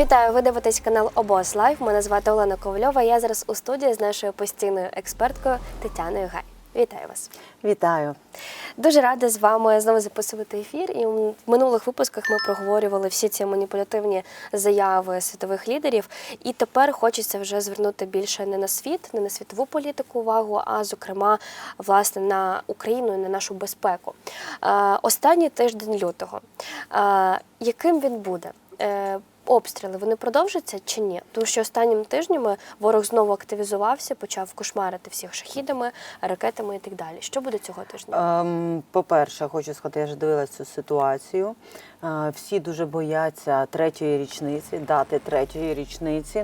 Вітаю, ви дивитесь канал Обос Лайф. Мене звати Олена Ковальова. Я зараз у студії з нашою постійною експерткою Тетяною Гай. Вітаю вас. Вітаю. Дуже рада з вами знову записувати ефір. І в минулих випусках ми проговорювали всі ці маніпулятивні заяви світових лідерів. І тепер хочеться вже звернути більше не на світ, не на світову політику увагу, а зокрема власне на Україну і на нашу безпеку. Е, Останній тиждень лютого. Е, Яким він буде? Обстріли вони продовжаться чи ні? Тому що останніми тижнями ворог знову активізувався, почав кошмарити всіх шахідами, ракетами і так далі. Що буде цього тижня? Ем, по-перше, хочу сказати, я вже дивилася цю ситуацію. Е, всі дуже бояться третьої річниці, дати третьої річниці.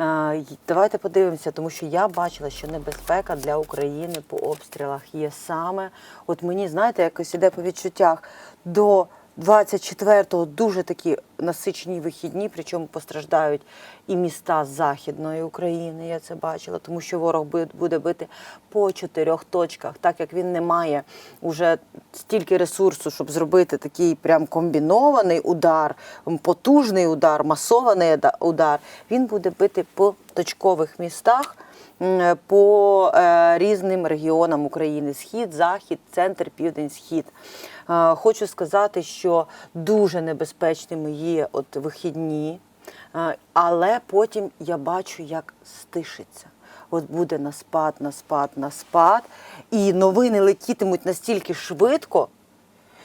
Е, давайте подивимося, тому що я бачила, що небезпека для України по обстрілах є саме. От мені, знаєте, якось іде по відчуттях до 24-го дуже такі насичені вихідні, причому постраждають і міста Західної України. Я це бачила, тому що ворог бу- буде бити по чотирьох точках, так як він не має уже стільки ресурсу, щоб зробити такий прям комбінований удар, потужний удар, масований да- удар. Він буде бити по точкових містах. По е, різним регіонам України: схід, захід, центр, південь, схід. Е, Хочу сказати, що дуже небезпечними є от вихідні, е, але потім я бачу, як стишиться. От буде на спад, на спад, на спад, і новини летітимуть настільки швидко,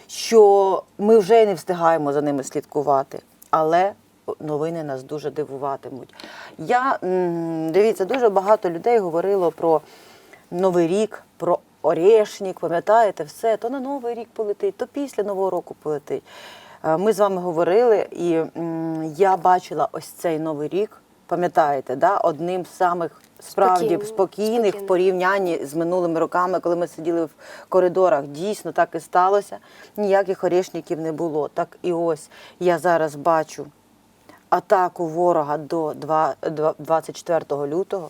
що ми вже не встигаємо за ними слідкувати. Але новини нас дуже дивуватимуть. Я дивіться, дуже багато людей говорило про Новий рік, про Орешник, пам'ятаєте, все, то на Новий рік полетить, то після Нового року полетить. Е, Ми з вами говорили, і я бачила ось цей новий рік, пам'ятаєте, да, одним з самих справді Спокійний. спокійних в порівнянні з минулими роками, коли ми сиділи в коридорах. Дійсно так і сталося. Ніяких орешників не було. Так і ось я зараз бачу атаку ворога до два- два- 24 лютого.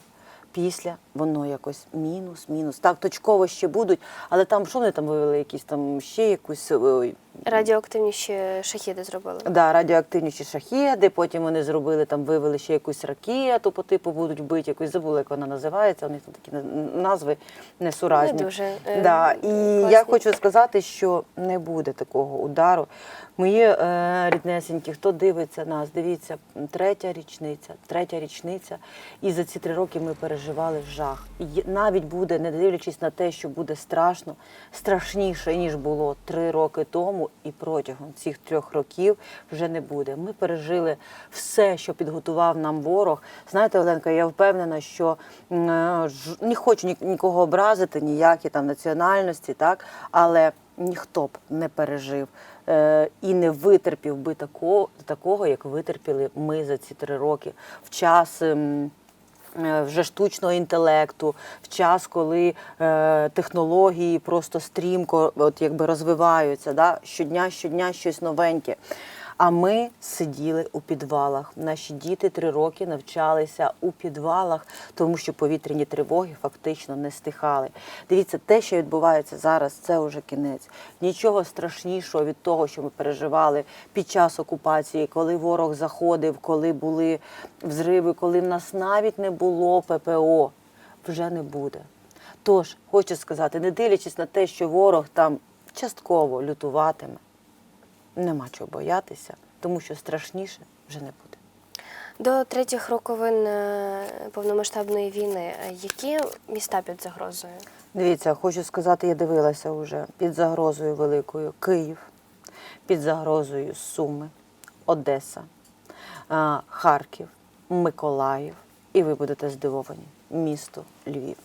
Після воно якось мінус, мінус. Так, точково ще будуть, але там що вони там вивели? Якісь там ще якусь ой, Радіоактивніші шахіди зробили. Да, радіоактивніші шахеди, потім вони зробили там, вивели ще якусь ракету по типу будуть бити, якусь забула, як вона називається. У них там такі на- назви несуразні. Не дуже, е, да. І класні. я хочу сказати, що не буде такого удару. Мої е, ріднесенькі, хто дивиться нас, дивіться, третя річниця, третя річниця. І за ці три роки ми переживали жах. І навіть буде, не дивлячись на те, що буде страшно, страшніше, ніж було три роки тому, і протягом цих трьох років вже не буде. Ми пережили все, що підготував нам ворог. Знаєте, Оленка, я впевнена, що е, не хочу нікого образити, ніякі там національності, так, але ніхто б не пережив е, і не витерпів би такого, такого, як витерпіли ми за ці три роки в час. Е, Вже штучного інтелекту, в час, коли е, технології просто стрімко от якби розвиваються, да? щодня, щодня щось новеньке. А ми сиділи у підвалах. Наші діти три роки навчалися у підвалах, тому що повітряні тривоги фактично не стихали. Дивіться, те, що відбувається зараз, це вже кінець. Нічого страшнішого від того, що ми переживали під час окупації, коли ворог заходив, коли були взриви, коли в нас навіть не було ППО, вже не буде. Тож хочу сказати, не дивлячись на те, що ворог там частково лютуватиме, нема чого боятися, тому що страшніше вже не буде. До третіх роковин е, повномасштабної війни е, які міста під загрозою? Дивіться, хочу сказати, я дивилася вже під загрозою великою Київ, під загрозою Суми, Одеса, Харків, Миколаїв. І ви будете здивовані. Місто Львів.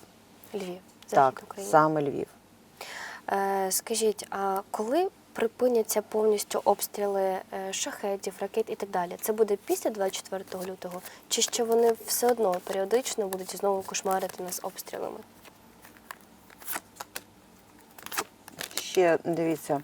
Львів, захід так, України. саме Львів. Е, Скажіть, а коли припиняться повністю обстріли е, шахетів, ракет і так далі? Це буде після 24 лютого? Чи ще вони все одно періодично будуть знову кошмарити нас обстрілами? Ще дивіться,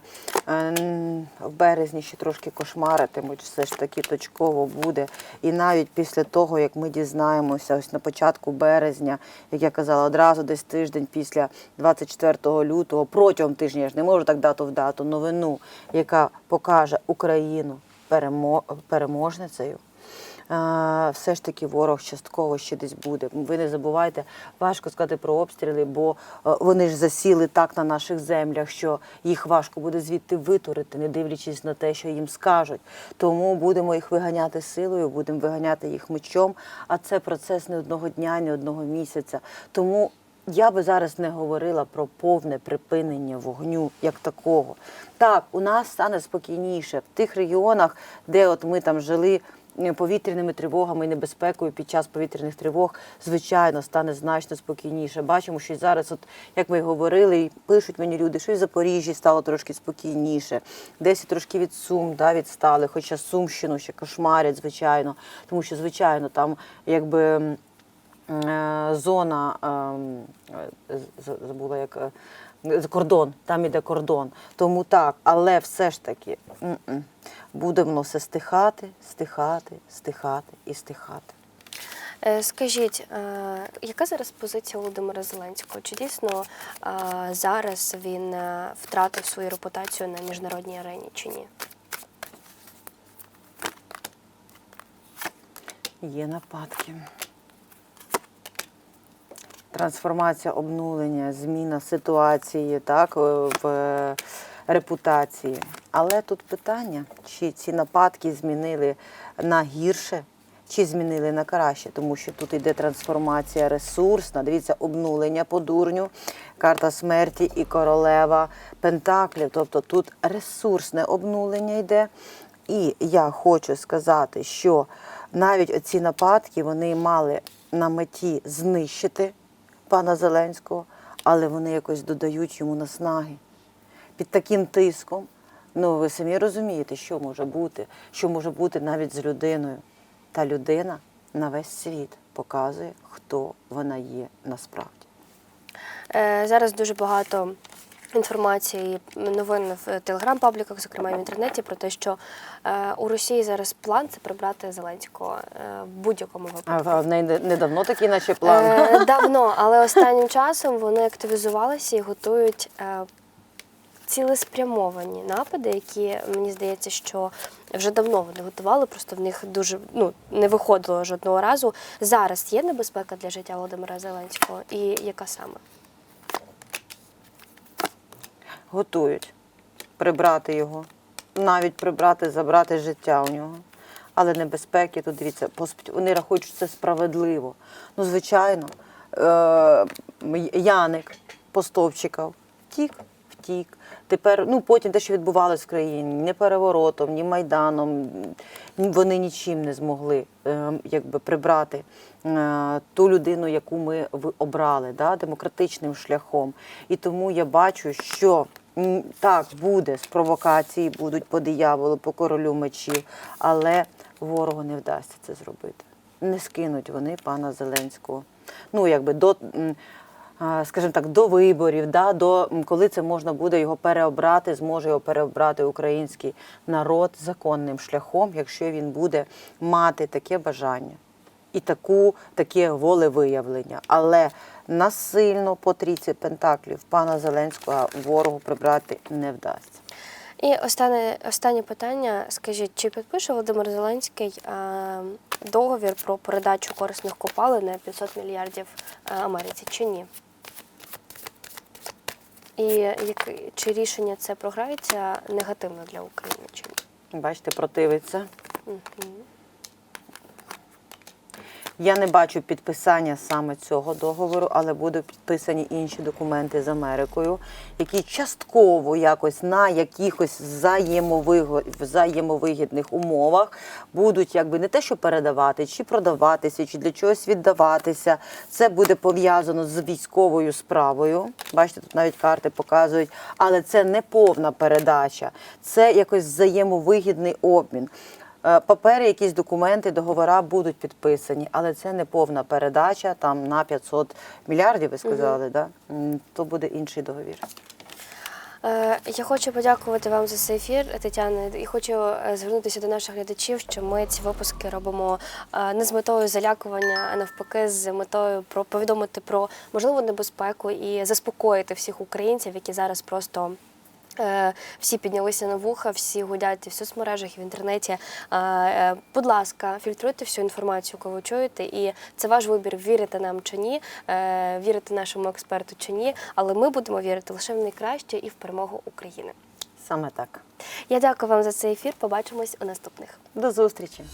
в березні ще трошки кошмаритимуть, все ж таки точково буде. І навіть після того, як ми дізнаємося, ось на початку березня, як я казала, одразу десь тиждень після 24 лютого, протягом тижня, я ж не можу так дату в дату, новину, яка покаже Україну перемо- переможницею. Все ж таки ворог частково ще десь буде. Ви не забувайте, важко сказати про обстріли, бо е, вони ж засіли так на наших землях, що їх важко буде звідти витурити, не дивлячись на те, що їм скажуть. Тому будемо їх виганяти силою, будемо виганяти їх мечом. А це процес не одного дня, не одного місяця. Тому я би зараз не говорила про повне припинення вогню як такого. Так, у нас стане спокійніше в тих регіонах, де от ми там жили повітряними тривогами і небезпекою під час повітряних тривог, звичайно, стане значно спокійніше. Бачимо, що зараз, от як ми говорили, пишуть мені люди, що і в Запоріжжі стало трошки спокійніше, десь трошки від Сум да, відстали, хоча Сумщину ще кошмарять, звичайно, тому що, звичайно, там якби. Е, зона, ем, е, забула як е, кордон, там іде кордон. Тому так, але все ж таки буде воно все стихати, стихати, стихати і стихати. Е, Скажіть, е, яка зараз позиція Володимира Зеленського? Чи дійсно е, зараз він е, втратив свою репутацію на міжнародній арені чи ні? Є нападки. Трансформація, обнулення, зміна ситуації, так, е, в е, репутації. Але тут питання, чи ці нападки змінили на гірше, чи змінили на краще, тому що тут йде трансформація ресурсна. Дивіться, обнулення по дурню, карта смерті і королева Пентаклів. Тобто тут ресурсне обнулення йде. І я хочу сказати, що навіть оці нападки вони мали на меті знищити пана Зеленського, але вони якось додають йому наснаги. Під таким тиском, ну ви самі розумієте, що може бути, що може бути навіть з людиною. Та людина на весь світ показує, хто вона є насправді. Е, Зараз дуже багато інформації, новин в телеграм-пабліках, зокрема і в інтернеті, про те, що е, у Росії зараз план це прибрати Зеленського е, в будь-якому випадку. А в неї не- недавно такий наче план. Е, давно, але останнім часом вони активізувалися і готують е, цілеспрямовані напади, які мені здається, що вже давно вони готували, просто в них дуже ну не виходило жодного разу. Зараз є небезпека для життя Володимира Зеленського, і яка саме? Готують прибрати його, навіть прибрати, забрати життя у нього. Але небезпеки, тут дивіться, вони рахують, що це справедливо. Ну, звичайно, е- Яник Постовчиков втік, втік. Тепер, ну потім те, що відбувалося в країні, ні переворотом, ні майданом, вони нічим не змогли е, якби прибрати е, ту людину, яку ми обрали, да, демократичним шляхом. І тому я бачу, що так буде з провокації, будуть по дияволу, по королю мечів, але ворогу не вдасться це зробити. Не скинуть вони пана Зеленського. Ну, якби до. Скажімо так, до виборів, да, до коли це можна буде його переобрати, зможе його переобрати український народ законним шляхом, якщо він буде мати таке бажання і таку, таке волевиявлення. Але насильно по трійці пентаклів пана Зеленського ворогу прибрати не вдасться. І останнє, останнє питання: скажіть, чи підпише Володимир Зеленський е, договір про передачу корисних копалин на 500 мільярдів е, Америці, чи ні? І як, чи рішення це програється негативно для України? Чи ні? Бачите, противиться. Мгм. Я не бачу підписання саме цього договору, але будуть підписані інші документи з Америкою, які частково якось на якихось взаємовигідних умовах будуть якби не те, що передавати, чи продаватися, чи для чогось віддаватися. Це буде пов'язано з військовою справою. Бачите, тут навіть карти показують, але це не повна передача, це якось взаємовигідний обмін. Е, Папери, якісь документи, договора будуть підписані, але це не повна передача там на 500 мільярдів, ви сказали, да? То буде інший договір. Е, Я хочу подякувати вам за цей ефір, Тетяна, і хочу е, звернутися до наших глядачів, що ми ці випуски робимо не з метою залякування, а навпаки, з метою про повідомити про можливу небезпеку і заспокоїти всіх українців, які зараз просто. Е, Всі піднялися на вуха, всі гудять і в соцмережах, і в інтернеті. Е, е, Будь ласка, фільтруйте всю інформацію, яку ви чуєте, і це ваш вибір, вірити нам чи ні, вірити нашому експерту чи ні. Але ми будемо вірити лише в найкраще і в перемогу України. Саме так. Я дякую вам за цей ефір. Побачимось у наступних. До зустрічі.